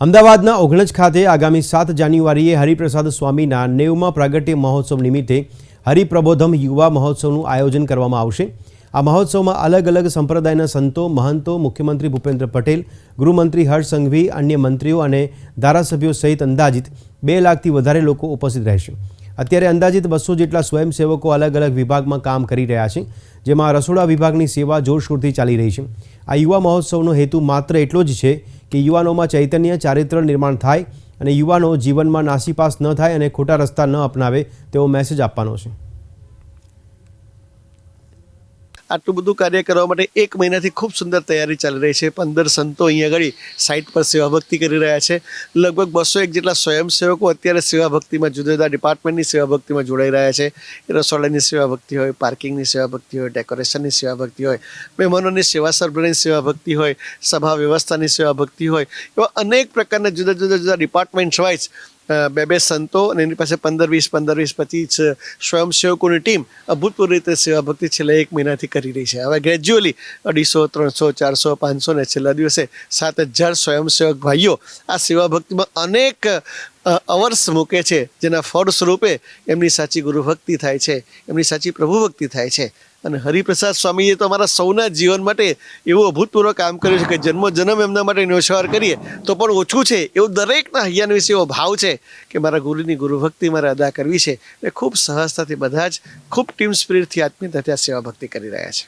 અમદાવાદના ઓગણજ ખાતે આગામી સાત જાન્યુઆરીએ હરિપ્રસાદ સ્વામીના નેવમાં પ્રાગટ્ય મહોત્સવ નિમિત્તે હરિપ્રબોધમ યુવા મહોત્સવનું આયોજન કરવામાં આવશે. આ મહોત્સવમાં અલગ અલગ સંપ્રદાયના સંતો, મહંતો, મુખ્યમંત્રી ભૂપેન્દ્ર પટેલ, ગૃહમંત્રી હર્ષ સંઘવી, અન્ય મંત્રીઓ અને ધારાસભ્યો સહિત અંદાજિત બે લાખથી વધારે લોકો ઉપસ્થિત રહેશે. અત્યારે અંદાજિત બસો જેટલા સ્વયંસેવકો અલગ અલગ વિભાગમાં કામ કરી રહ્યા છે, જેમાં રસોડા વિભાગની સેવા જોરશોરથી ચાલી રહી છે. આ યુવા મહોત્સવનો હેતુ માત્ર એટલો જ છે કે યુવાનોમાં ચૈતન્ય ચારિત્ર નિર્માણ થાય અને યુવાનો જીવનમાં નાસીપાસ ન થાય અને ખોટા રસ્તા ન અપનાવે તેવો મેસેજ આપવાનો છે. આટલું બધું કાર્ય કરવા માટે એક મહિનાથી ખૂબ સુંદર તૈયારી ચાલી રહી છે. પંદર સંતો અહીંયા આગળ સાઇટ પર સેવા ભક્તિ કરી રહ્યા છે. લગભગ બસો એક જેટલા સ્વયંસેવકો અત્યારે સેવા ભક્તિમાં જુદા જુદા ડિપાર્ટમેન્ટની સેવા ભક્તિમાં જોડાઈ રહ્યા છે. એ રસોડાની સેવા ભક્તિ હોય પાર્કિંગની સેવા ભક્તિ હોય ડેકોરેશનની સેવા ભક્તિ હોય, મહેમાનોની સેવા સરભરાની સેવા ભક્તિ હોય, સભા વ્યવસ્થાની સેવા ભક્તિ હોય, એવા અનેક પ્રકારના જુદા જુદા જુદા ડિપાર્ટમેન્ટ્સ વાઇઝ બે બે સંતો અને એની પાસે પંદર વીસ પંદર વીસ પચીસ સ્વયંસેવકોની ટીમ અભૂતપૂર્વ રીતે સેવા ભક્તિ છેલ્લા એક મહિનાથી કરી રહી છે. હવે ગ્રેજ્યુઅલી અઢીસો, ત્રણસો, ચારસો, પાંચસો ને છેલ્લા દિવસે સાત હજાર સ્વયંસેવક ભાઈઓ આ સેવા ભક્તિમાં અનેક અવર્સ મૂકે છે, જેના ફળ સ્વરૂપે એમની સાચી ગુરુભક્તિ થાય છે, એમની સાચી પ્રભુ ભક્તિ થાય છે. અને હરિપ્રસાદ સ્વામીએ તો અમારા સૌના જીવન માટે એવું અભૂતપૂર્વ કામ કર્યું છે કે જન્મો જન્મ એમના માટે ન્યોછાવર કરીએ, તો પણ ઓછું છે એવું દરેકના હૈયાન વિશે એવો ભાવ છે કે મારા ગુરુની ગુરુભક્તિ મારે અદા કરવી છે એટલે ખૂબ સહજતાથી બધા જ, ખૂબ ટીમ સ્પિરિટથી આત્મીયતાથી આ સેવા ભક્તિ કરી રહ્યા છે.